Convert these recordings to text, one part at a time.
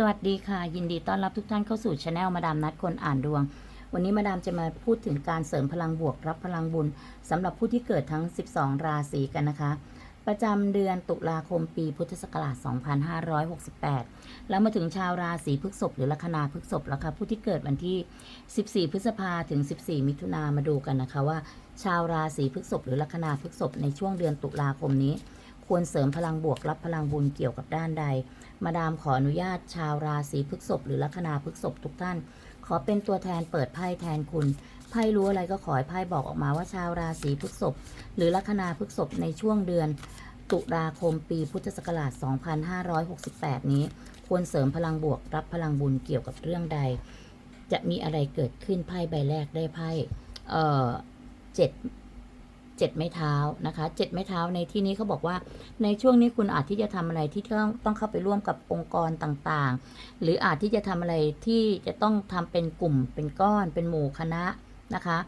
สวัสดีค่ะ ยินดีต้อนรับทุกท่านเข้าสู่ช anel มาดามนัดคนอ่านดวง วันนี้มาดามจะมาพูดถึงการเสริมพลังบวกรับพลังบุญสำหรับผู้ที่เกิดทั้ง 12 ราศีกันนะคะ ประจำเดือนตุลาคมปีพุทธศักราช 2568 แล้วมาถึงชาวราศีพฤษภหรือลัคนาพฤษภแล้วค่ะผู้ที่เกิดวันที่ 14 พฤษภาถึง 14 มิถุนามาดูกันนะคะว่า ชาวราศีพฤษภหรือลัคนาพฤษภในช่วงเดือนตุลาคมนี้ ควรเสริมพลังบวกรับพลังบุญเกี่ยวกับด้านใด มาดามขออนุญาตชาวราศีพฤษภหรือลัคนาพฤษภทุกท่าน ขอเป็นตัวแทนเปิดไพ่แทนคุณไพ่รู้อะไรก็ขอให้ไพ่บอกออกมาว่าชาวราศีพฤษภหรือลัคนาพฤษภในช่วงเดือน ตุลาคมปีพุทธศักราช 2568 นี้ ควรเสริมพลังบวกรับพลังบุญเกี่ยวกับเรื่องใด จะมีอะไรเกิดขึ้นไพ่ใบแรกได้ไพ่เอ่อเจ็ด เจ็ดไม้เท้านะคะเจ็ดไม้เท้าในที่นี้เขาบอกว่าในช่วงนี้คุณอาจที่จะทำอะไรที่ต้องต้องเข้าไปร่วมกับองค์กรต่างๆ หรืออาจที่จะทำอะไรที่จะต้องทำเป็นกลุ่มเป็นก้อน เป็นหมู่คณะนะคะ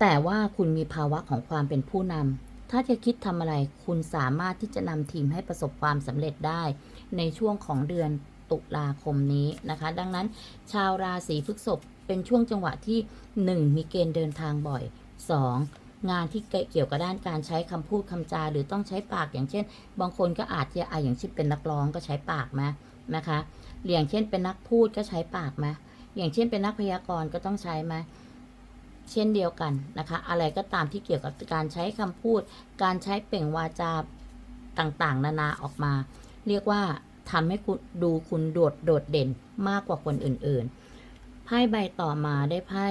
แต่ว่าคุณมีภาวะของความเป็นผู้นำถ้าจะคิดทำอะไรคุณสามารถที่จะนำทีมให้ประสบความสำเร็จได้ ในช่วงของเดือนตุลาคมนี้นะคะ ดังนั้นชาวราศีพฤษภเป็นช่วงจังหวะที่ 1 มีเกณฑ์เดินทางบ่อย 2. งานที่เกี่ยวกับด้านการใช้คำพูดคำจา หรือต้องใช้ปากอย่างเช่น บางคนก็อาจจะอะอย่างเช่นเป็นนักร้องก็ใช้ปากไหมนะคะอย่างเช่นเป็นนักพูดก็ใช้ปากไหมอย่างเช่นเป็นนักพยากรณ์ก็ต้องใช้ไหมเช่นเดียวกันนะคะ อะไรก็ตามที่เกี่ยวกับการใช้คำพูด การใช้เปล่งวาจาต่างๆ นานาออกมา เรียกว่าทำให้คุณดูคุณโดดโดดเด่นมากกว่าคนอื่นๆไพ่ใบต่อมาได้ไพ่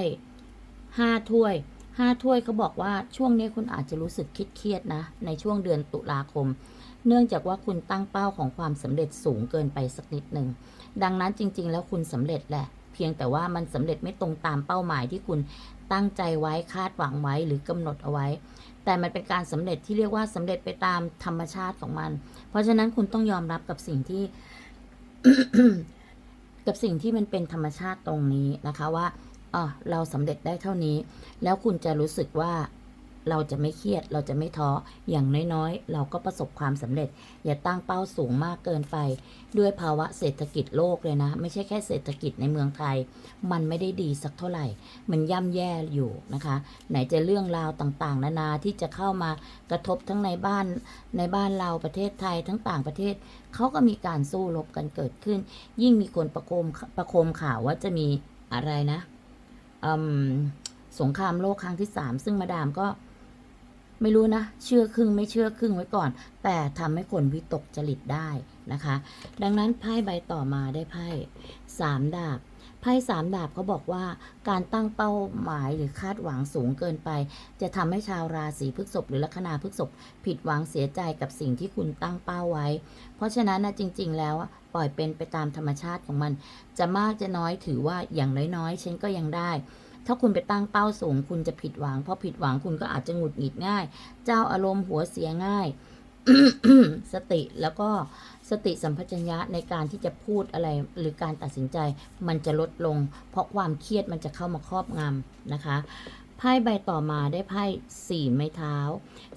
ห้าถ้วย ห้าถ้วยเขาบอกว่าช่วงนี้คุณอาจจะรู้สึกคิดเครียดนะ ในช่วงเดือนตุลาคม เนื่องจากว่าคุณตั้งเป้าของความสำเร็จสูงเกินไปสักนิดหนึ่งดังนั้นจริง ๆ แล้วคุณสำเร็จแหละ เพียงแต่ว่ามันสำเร็จไม่ตรงตามเป้าหมายที่คุณตั้งใจไว้คาดหวังไว้หรือกำหนดเอาไว้ แต่มันเป็นการสำเร็จที่เรียกว่าสำเร็จไปตามธรรมชาติของมัน เพราะฉะนั้นคุณต้องยอมรับกับสิ่งที่กับสิ่งที่มันเป็นธรรมชาติตรงนี้นะคะว่า อ๋อเราสำเร็จได้เท่านี้ แล้วคุณจะรู้สึกว่าเราจะไม่เครียดเราจะไม่ท้ออย่างน้อยๆ เราก็ประสบความสำเร็จ อย่าตั้งเป้าสูงมากเกินไป ด้วยภาวะเศรษฐกิจโลกเลยนะ ไม่ใช่แค่เศรษฐกิจในเมืองไทย มันไม่ได้ดีสักเท่าไหร่ มันย่ำแย่อยู่นะคะ ไหนจะเรื่องราวต่างๆ นานาที่จะเข้ามากระทบทั้งในบ้านในบ้านเราประเทศไทยทั้งต่างประเทศเขาก็มีการสู้รบกันเกิดขึ้น ยิ่งมีคนประโคมประโคมข่าวว่าจะมีอะไรนะ สงครามโลกครั้งที่สามซึ่งมาดามก็ไม่รู้นะ เชื่อครึ่งไม่เชื่อครึ่งไว้ก่อน แต่ทำให้คนวิตกจริตได้นะคะ ดังนั้นไพ่ใบต่อมาได้ไพ่สามดาบ พ่สามดาบเขาบอกว่าการตั้งเป้าหมายหรือคาดหวังสูงเกินไป จะทำให้ชาวราศีพฤษภหรือลัคนาพฤษภผิดหวังเสียใจกับสิ่งที่คุณตั้งเป้าไว้ เพราะฉะนั้นนะจริง ๆ แล้วปล่อยเป็นไปตามธรรมชาติของมัน จะมากจะน้อยถือว่าอย่างน้อยๆฉันก็ยังได้ถ้าคุณไปตั้งเป้าสูงคุณจะผิดหวัง เพราะผิดหวังคุณก็อาจจะหงุดหงิดง่าย เจ้าอารมณ์หัวเสียง่าย สติแล้วก็สติสัมปชัญญะในการที่จะพูดอะไรหรือการตัดสินใจมันจะลดลง เพราะความเครียดมันจะเข้ามาครอบงำนะคะไพ่ใบต่อมาได้ไพ่สี่ไม้เท้า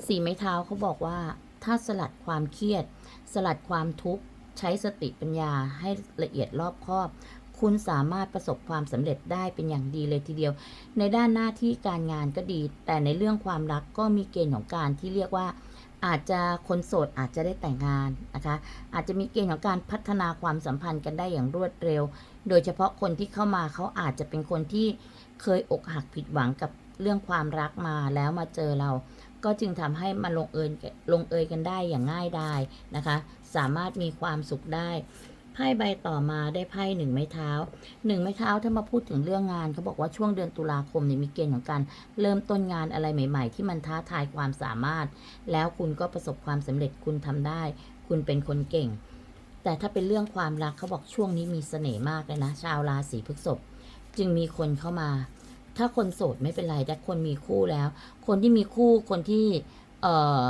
สี่ไม้เท้าเขาบอกว่า ถ้าสลัดความเครียด สลัดความทุกข์ใช้สติปัญญาให้ละเอียดรอบคอบ คุณสามารถประสบความสำเร็จได้เป็นอย่างดีเลยทีเดียว ในด้านหน้าที่การงานก็ดี แต่ในเรื่องความรักก็มีเกณฑ์ของการที่เรียกว่า อาจจะคนโสดอาจจะได้แต่งงานนะคะ อาจจะมีเกณฑ์ของการพัฒนาความสัมพันธ์กันได้อย่างรวดเร็ว โดยเฉพาะคนที่เข้ามาเขาอาจจะเป็นคนที่เคยอกหักผิดหวังกับเรื่องความรักมาแล้วมาเจอเรา ก็จึงทำให้มาลงเอยลงเอยกันได้อย่างง่ายดายนะคะ สามารถมีความสุขได้ ไพ่ใบต่อมาได้ไพ่หนึ่งไม้เท้าหนึ่งไม้เท้าถ้ามาพูดถึงเรื่องงานเขาบอกว่าช่วงเดือนตุลาคมเนี่ยมีเกณฑ์ของการเริ่มต้นงานอะไรใหม่ ๆ ที่มันท้าทายความสามารถ แล้วคุณก็ประสบความสำเร็จคุณทำได้ คุณเป็นคนเก่ง แต่ถ้าเป็นเรื่องความรักเขาบอกช่วงนี้มีเสน่ห์มากเลยนะ ชาวราศีพฤษภจึงมีคนเข้ามา ถ้าคนโสดไม่เป็นไรแต่คนมีคู่แล้ว คนที่มีคู่คนที่เอ่อ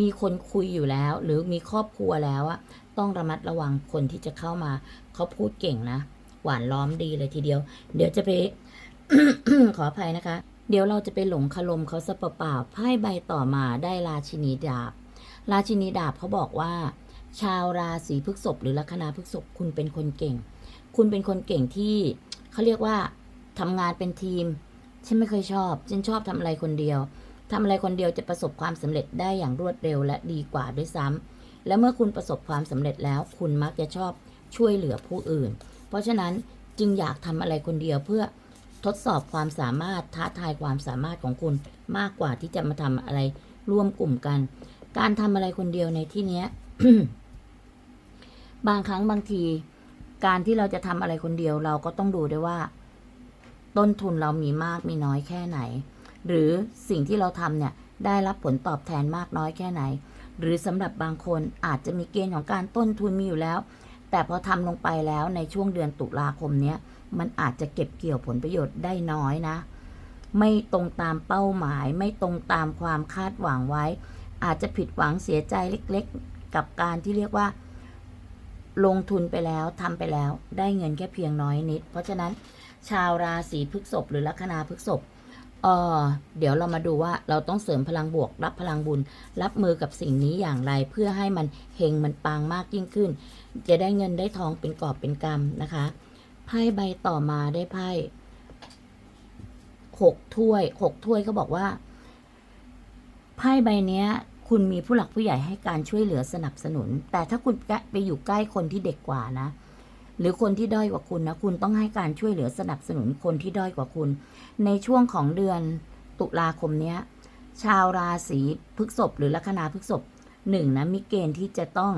มีคนคุยอยู่แล้ว หรือมีครอบครัวแล้วอะ ต้องระมัดระวังคนที่จะเข้ามา เขาพูดเก่งนะ หวานล้อมดีเลยทีเดียว เดี๋ยวจะไป ขออภัยนะคะ เดี๋ยวเราจะไปหลงคารมเขาซะเปล่าๆไพ่ใบต่อมาได้ราชินีดาบ ราชินีดาบเขาบอกว่า ชาวราศีพฤษภหรือลัคนาพฤษภคุณเป็นคนเก่ง คุณเป็นคนเก่งที่เขาเรียกว่าทำงานเป็นทีม ฉันไม่เคยชอบ ฉันชอบทำอะไรคนเดียวทำอะไรคนเดียวจะประสบความสำเร็จได้อย่างรวดเร็วและดีกว่าด้วยซ้ำ และเมื่อคุณประสบความสำเร็จแล้ว คุณมักจะชอบช่วยเหลือผู้อื่น เพราะฉะนั้นจึงอยากทำอะไรคนเดียวเพื่อทดสอบความสามารถท้าทายความสามารถของคุณมากกว่าที่จะมาทำอะไรร่วมกลุ่มกัน การทำอะไรคนเดียวในที่เนี้บางครั้งบางที การที่เราจะทำอะไรคนเดียวเราก็ต้องดูด้วยว่า ต้นทุนเรามีมากมีน้อยแค่ไหน หรือสิ่งที่เราทำเนี่ยได้รับผลตอบแทนมากน้อยแค่ไหน หรือสำหรับบางคนอาจจะมีเกณฑ์ของการต้นทุนมีอยู่แล้ว แต่พอทำลงไปแล้วในช่วงเดือนตุลาคมเนี้ยมันอาจจะเก็บเกี่ยวผลประโยชน์ได้น้อยนะ ไม่ตรงตามเป้าหมาย ไม่ตรงตามความคาดหวังไว้ อาจจะผิดหวังเสียใจเล็กๆ กับการที่เรียกว่า ลงทุนไปแล้วทำไปแล้ว ได้เงินแค่เพียงน้อยนิด เพราะฉะนั้น ชาวราศีพฤษภหรือลัคนาพฤษภ เออเดี๋ยวเรามาดูว่าเราต้องเสริมพลังบวก รับพลังบุญ รับมือกับสิ่งนี้อย่างไร เพื่อให้มันเฮงมันปังมากยิ่งขึ้น จะได้เงินได้ทองเป็นกอบเป็นกำนะคะไพ่ใบต่อมาได้ไพ่หกถ้วยหกถ้วยเขาบอกว่าไพ่ใบเนี้ย คุณมีผู้หลักผู้ใหญ่ให้การช่วยเหลือสนับสนุน แต่ถ้าคุณไปอยู่ใกล้คนที่เด็กกว่านะ หรือคนที่ด้อยกว่าคุณนะคุณต้องให้การช่วยเหลือสนับสนุนคนที่ด้อยกว่าคุณ ในช่วงของเดือนตุลาคมเนี้ย ชาวราศีพฤษภหรือลัคนาพฤษภหนึ่งนะมีเกณฑ์ที่จะต้อง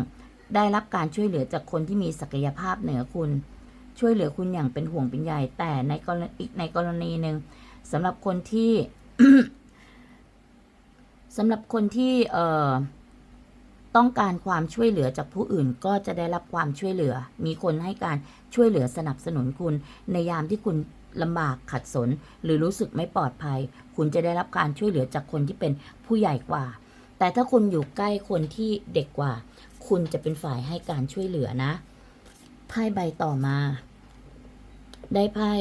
ได้รับการช่วยเหลือจากคนที่มีศักยภาพเหนือคุณ ช่วยเหลือคุณอย่างเป็นห่วงเป็นใยแต่ในกรณีในกรณีหนึ่งสำหรับคนที่สำหรับคนที่เอ่อ ต้องการความช่วยเหลือจากผู้อื่นก็จะได้รับความช่วยเหลือ มีคนให้การช่วยเหลือสนับสนุนคุณ ในยามที่คุณลำบากขัดสน หรือรู้สึกไม่ปลอดภัย คุณจะได้รับการช่วยเหลือจากคนที่เป็นผู้ใหญ่กว่า แต่ถ้าคุณอยู่ใกล้คนที่เด็กกว่า คุณจะเป็นฝ่ายให้การช่วยเหลือนะไพ่ใบต่อมา ได้ไพ่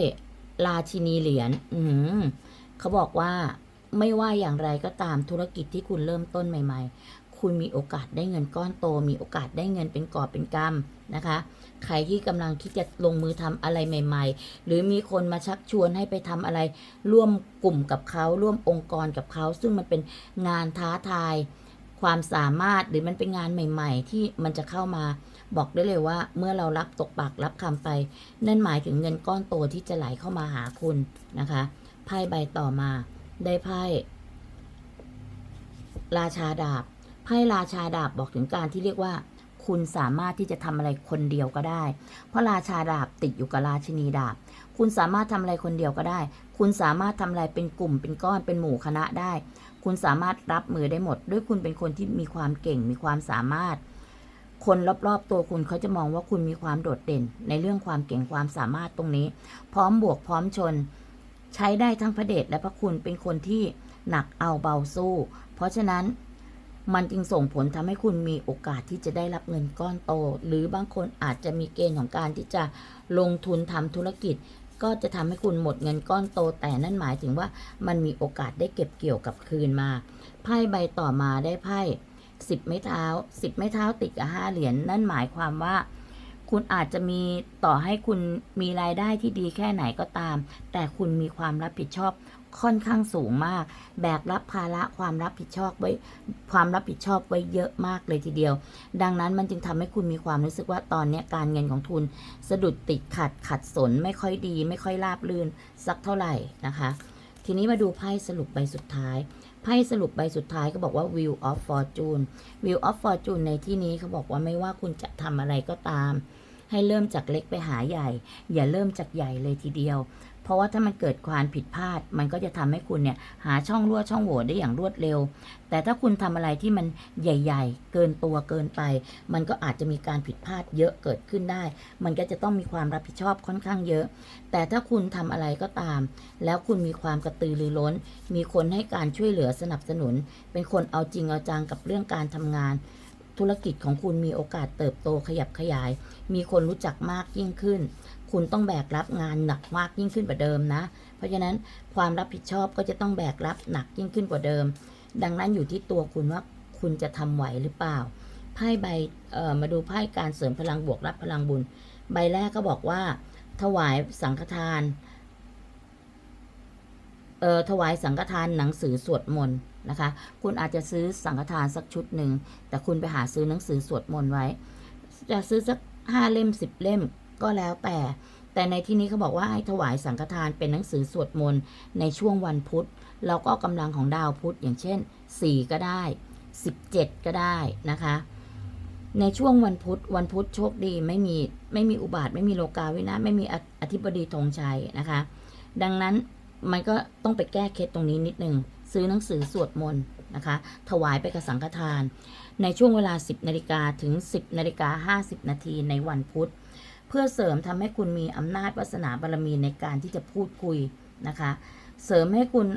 ราชินีเหรียญอืเขาบอกว่าไม่ว่าอย่างไรก็ตามธุรกิจที่คุณเริ่มต้นใหม่ ๆ คุณมีโอกาสได้เงินก้อนโต มีโอกาสได้เงินเป็นกอบเป็นกำนะคะ ใครที่กำลังคิดจะลงมือทำอะไรใหม่ ๆ หรือมีคนมาชักชวนให้ไปทำอะไร ร่วมกลุ่มกับเขาร่วมองค์กรกับเขา ซึ่งมันเป็นงานท้าทาย ความสามารถหรือมันเป็นงานใหม่ ๆ ที่มันจะเข้ามาบอกได้เลยว่า เมื่อเรารับตกปากรับคำไป นั่นหมายถึงเงินก้อนโตที่จะไหลเข้ามาหาคุณนะคะไพ่ใบต่อมาได้ไพ่ราชาดาบ ไพ่ราชาดาบบอกถึงการที่เรียกว่า คุณสามารถที่จะทำอะไรคนเดียวก็ได้ เพราะราชาดาบติดอยู่กับราชินีดาบ คุณสามารถทำอะไรคนเดียวก็ได้ คุณสามารถทำอะไรเป็นกลุ่มเป็นก้อนเป็นหมู่คณะได้ คุณสามารถรับมือได้หมด ด้วยคุณเป็นคนที่มีความเก่งมีความสามารถ คนรอบๆตัวคุณเขาจะมองว่าคุณมีความโดดเด่น ในเรื่องความเก่งความสามารถตรงนี้ พร้อมบวกพร้อมชน ใช้ได้ทั้งพระเดชและพระคุณเป็นคนที่หนักเอาเบาสู้ เพราะฉะนั้น มันจึงส่งผลทำให้คุณมีโอกาสที่จะได้รับเงินก้อนโต หรือบางคนอาจจะมีเกณฑ์ของการที่จะลงทุนทำธุรกิจ ก็จะทำให้คุณหมดเงินก้อนโต แต่นั่นหมายถึงว่ามันมีโอกาสได้เก็บเกี่ยวกับคืนมา ไพ่ใบต่อมาได้ไพ่สิบไม้เท้าสิบไม้เท้าติดกับห้าเหรียญนั่นหมายความว่าคุณอาจจะมีต่อให้คุณมีรายได้ที่ดีแค่ไหนก็ตาม แต่คุณมีความรับผิดชอบ ค่อนข้างสูงมาก แบกรับภาระความรับผิดชอบไว้ความรับผิดชอบไว้เยอะมากเลยทีเดียว ดังนั้นมันจึงทำให้คุณมีความรู้สึกว่าตอนนี้การเงินของทุนสะดุดติดขัดขัดสนไม่ค่อยดี ไม่ค่อยราบรื่นสักเท่าไหร่นะคะ ทีนี้มาดูไพ่สรุปใบสุดท้ายไพ่สรุปใบสุดท้ายก็บอกว่า Wheel of Fortune Wheel of Fortune ในที่นี้เขาบอกว่าไม่ว่าคุณจะทำอะไรก็ตาม ให้เริ่มจากเล็กไปหาใหญ่ อย่าเริ่มจากใหญ่เลยทีเดียว ราะว่าถ้ามันเกิดความผิดพลาด มันก็จะทำให้คุณเนี่ยหาช่องรั่วช่องโหว่ได้อย่างรวดเร็ว แต่ถ้าคุณทำอะไรที่มันใหญ่ ๆ เกินตัวเกินไป มันก็อาจจะมีการผิดพลาดเยอะเกิดขึ้นได้ มันก็จะต้องมีความรับผิดชอบค่อนข้างเยอะ แต่ถ้าคุณทำอะไรก็ตาม แล้วคุณมีความกระตือรือร้น มีคนให้การช่วยเหลือสนับสนุน เป็นคนเอาจริงเอาจังกับเรื่องการทำงานธุรกิจของคุณมีโอกาสเติบโตขยับขยาย มีคนรู้จักมากยิ่งขึ้น คุณต้องแบกรับงานหนักมากยิ่งขึ้นกว่าเดิมนะ เพราะฉะนั้นความรับผิดชอบก็จะต้องแบกรับหนักยิ่งขึ้นกว่าเดิม ดังนั้นอยู่ที่ตัวคุณว่าคุณจะทำไหวหรือเปล่า ไพ่ใบมาดูไพ่การเสริมพลังบวกรับพลังบุญ ใบแรกก็บอกว่า ถวายสังฆทานเอ่อถวายสังฆทานหนังสือสวดมนต์นะคะ คุณอาจจะซื้อสังฆทานสักชุดหนึ่ง แต่คุณไปหาซื้อหนังสือสวดมนต์ไว้ จะซื้อสักห้าเล่มสิบเล่ม ก็แล้วแต่ แต่ในที่นี้เขาบอกว่าให้ถวายสังฆทานเป็นหนังสือสวดมนต์ในช่วงวันพุธเราก็เอากำลังของดาวพุธอย่างเช่น 4 ก็ได้ 17 ก็ได้นะคะ ในช่วงวันพุธวันพุธโชคดีไม่มีไม่มีอุบาทไม่มีโลกาวินาศไม่มีออธิบดีธงชัยนะคะ ดังนั้นมันก็ต้องไปแก้เคล็ดตรงนี้นิดนึงซื้อหนังสือสวดมนต์นะคะ ถวายไปกับสังฆทาน ในช่วงเวลา 10นาฬิกาถึง 10นาฬิกา50นาทีในวันพุธ เพื่อเสริมทำให้คุณมีอำนาจวาสนาบารมีในการที่จะพูดคุยนะคะ เสริมให้คุณ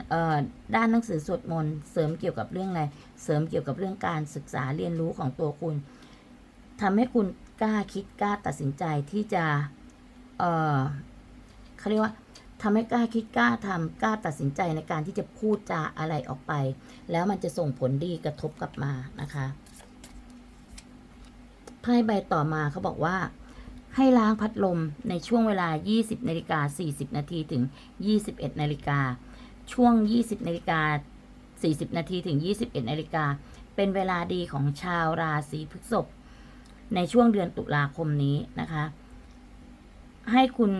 ด้านหนังสือสวดมนต์เสริมเกี่ยวกับเรื่องอะไรเสริมเกี่ยวกับเรื่องการศึกษาเรียนรู้ของตัวคุณทำให้คุณกล้าคิดกล้าตัดสินใจที่จะเเขาเรียกว่าทำให้กล้าคิดกล้าทำกล้าตัดสินใจในการที่จะพูดจาอะไรออกไป แล้วมันจะส่งผลดีกระทบกลับมานะคะไพ่ใบต่อมาเขาบอกว่า ให้ล้างพัดลมในช่วงเวลา 20นาฬิกา40 นาทีถึง 21นาฬิกา ช่วง 20นาฬิกา40 นาทีถึง 21นาฬิกา เป็นเวลาดีของชาวราศีพฤษภในช่วงเดือนตุลาคมนี้นะคะ ให้คุณ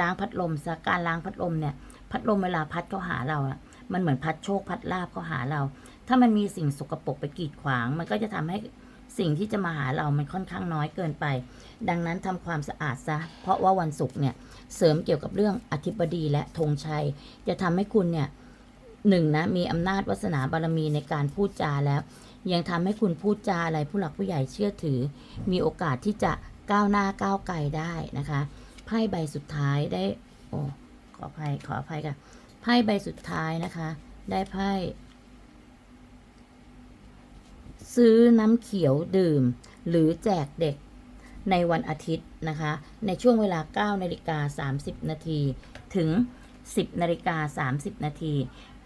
ล้างพัดลมสักการล้างพัดลมเนี่ย พัดลมเวลาพัดเข้าหาเราอะมันเหมือนพัดโชคพัดลาบเข้าหาเรา ถ้ามันมีสิ่งสกปรกไปกีดขวาง มันก็จะทำให้ สิ่งที่จะมาหาเรามันค่อนข้างน้อยเกินไป ดังนั้นทำความสะอาดซะ เพราะว่าวันศุกร์เนี่ยเสริมเกี่ยวกับเรื่องอธิบดีและธงชัย จะทำให้คุณเนี่ยหนึ่งนะมีอำนาจวาสนาบารมีในการพูดจาแล้ว ยังทำให้คุณพูดจาอะไรผู้หลักผู้ใหญ่เชื่อถือ มีโอกาสที่จะก้าวหน้าก้าวไกลได้นะคะไพ่ใบสุดท้ายได้โอ้ขออภัยขออภัยค่ะไพ่ใบสุดท้ายนะคะ ได้ไพ่ ซื้อน้ำเขียวดื่ม หรือแจกเด็กในวันอาทิตย์นะคะ ในช่วงเวลา 9 นาฬิกา 30 นาทีถึง 10 นาฬิกา 30 นาที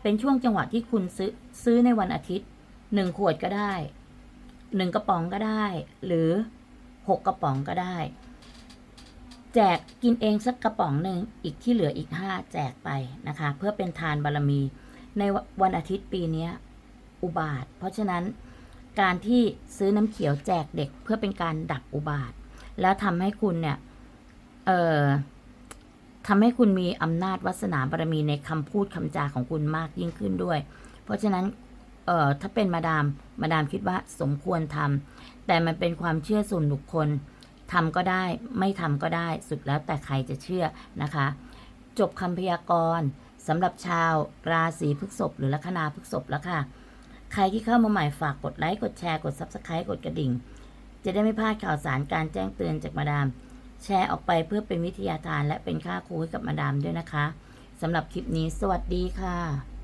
เป็นช่วงจังหวะที่คุณซื้อซื้อในวันอาทิตย์ 1 ขวดก็ได้ 1 กระป๋องก็ได้ หรือ 6 กระป๋องก็ได้ แจกกินเองสักกระป๋องหนึ่งอีกที่เหลืออีก 5 แจกไปนะคะ เพื่อเป็นทานบารมี ในวันอาทิตย์ปีนี้อุบาท เพราะฉะนั้น การที่ซื้อน้ำเขียวแจกเด็กเพื่อเป็นการดับอุบาท แล้วทำให้คุณเนี่ยเอ่อทำให้คุณมีอำนาจวาสนาบารมีในคำพูดคำจาของคุณมากยิ่งขึ้นด้วย เพราะฉะนั้นเอ่อถ้าเป็นมาดามมาดามคิดว่าสมควรทำแต่มันเป็นความเชื่อส่วนบุคคลทำก็ได้ไม่ทำก็ได้สุดแล้วแต่ใครจะเชื่อนะคะ จบคำพยากรณ์สำหรับชาวราศีพฤษภหรือลัคนาพฤษภแล้วค่ะ ใครที่เข้ามาใหม่ฝากกดไลค์กดแชร์กด Subscribe กดกระดิ่ง จะได้ไม่พลาดข่าวสารการแจ้งเตือนจากมาดาม แชร์ออกไปเพื่อเป็นวิทยาทานและเป็นค่าครูให้กับมาดามด้วยนะคะสำหรับคลิปนี้สวัสดีค่ะ